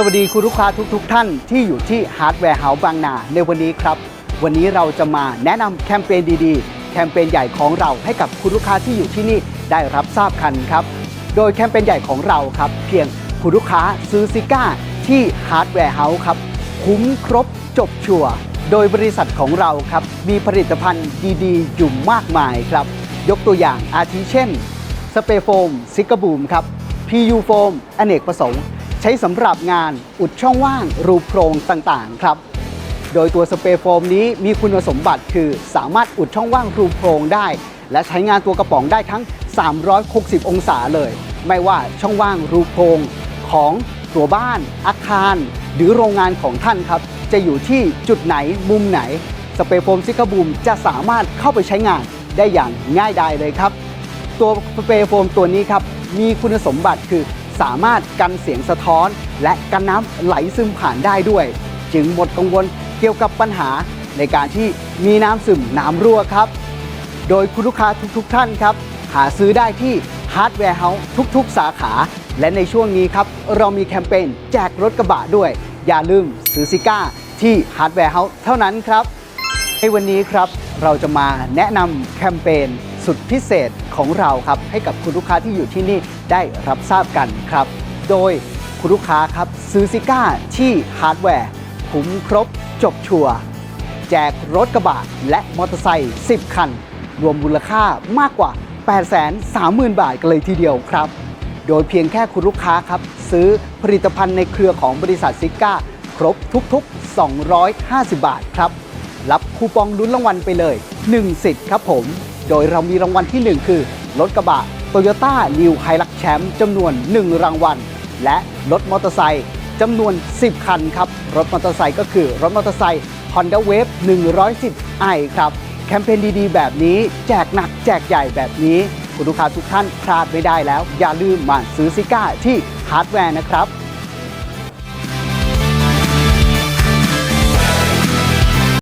สวัสดีคุณลูกค้าทุกๆท่านที่อยู่ที่ฮาร์ดแวร์เฮาส์บางนาในวันนี้ครับ วันนี้เราจะมาแนะนำแคมเปญดีๆ แคมเปญใหญ่ของเราให้กับคุณลูกค้าที่อยู่ที่นี่ได้รับทราบกันครับ โดยแคมเปญใหญ่ของเราครับ เพียงคุณลูกค้าซื้อซิก้าที่ฮาร์ดแวร์เฮาส์ครับ คุ้มครบจบชัวร์โดยบริษัทของเราครับ มีผลิตภัณฑ์ดีๆ อยู่มากมายครับ ยกตัวอย่างอาทิเช่น สเปรย์โฟมซิกาบูมครับ PU โฟมอเนกประสงค์ ใช้สำหรับงานอุดช่องว่างรูโพรงต่างๆ ครับ โดยตัวสเปรย์โฟมนี้มีคุณสมบัติคือสามารถอุดช่องว่างรูโพรงได้ และใช้งานตัวกระป๋องได้ทั้ง 360 องศาเลย ไม่ว่าช่องว่างรูโพรงของตัวบ้าน อาคาร หรือโรงงานของท่านครับ จะอยู่ที่จุดไหนมุมไหน สเปรย์โฟมซิกาบูมจะสามารถเข้าไปใช้งานได้อย่างง่ายดายเลยครับ ตัวสเปรย์โฟมตัวนี้ครับมีคุณสมบัติคือ สามารถกันเสียงสะท้อน และกันน้ำไหลซึมผ่านได้ด้วย จึงหมดกังวลเกี่ยวกับปัญหาในการที่มีน้ำซึมน้ำรั่วครับ โดยคุณลูกค้าทุกๆทท่านครับ หาซื้อได้ที่ฮาร์ดแวร์เฮาส์ทุกๆ สาขา และในช่วงนี้ครับ เรามีแคมเปญแจกรถกระบะด้วย อย่าลืมซื้อซิก้าที่ฮาร์ดแวร์เฮาส์เท่านั้นครับ ในวันนี้ครับเราจะมาแนะนำแคมเปญ สุดพิเศษของเราครับ ให้กับคุณลูกค้าที่อยู่ที่นี่ได้รับทราบกันครับ โดยคุณลูกค้าครับซื้อซิก้าที่ฮาร์ดแวร์คุ้มครบจบชัวร์แจกรถกระบะและมอเตอร์ไซค์10 คัน รวมมูลค่ามากกว่า 830,000 บาทกันเลยทีเดียวครับ โดยเพียงแค่คุณลูกค้าครับ ซื้อผลิตภัณฑ์ในเครือของบริษัทซิก้าครบทุกๆ 250 บาทครับ รับคูปองลุ้นรางวัลไปเลย 1 สิทธิ์ครับผม โดยเรามีรางวัลที่ 1 คือ รถกระบะ Toyota New Hilux Champ จำนวน 1 รางวัล และรถมอเตอร์ไซค์จำนวน 10 คันครับ รถมอเตอร์ไซค์ก็คือ รถมอเตอร์ไซค์ Honda Wave 110 i ครับ แคมเปญดีๆ แบบนี้ แจกหนักแจกใหญ่แบบนี้คุณลูกค้าทุกท่านพลาดไม่ได้แล้ว อย่าลืมมาซื้อซิก้าที่ฮาร์ดแวร์นะครับ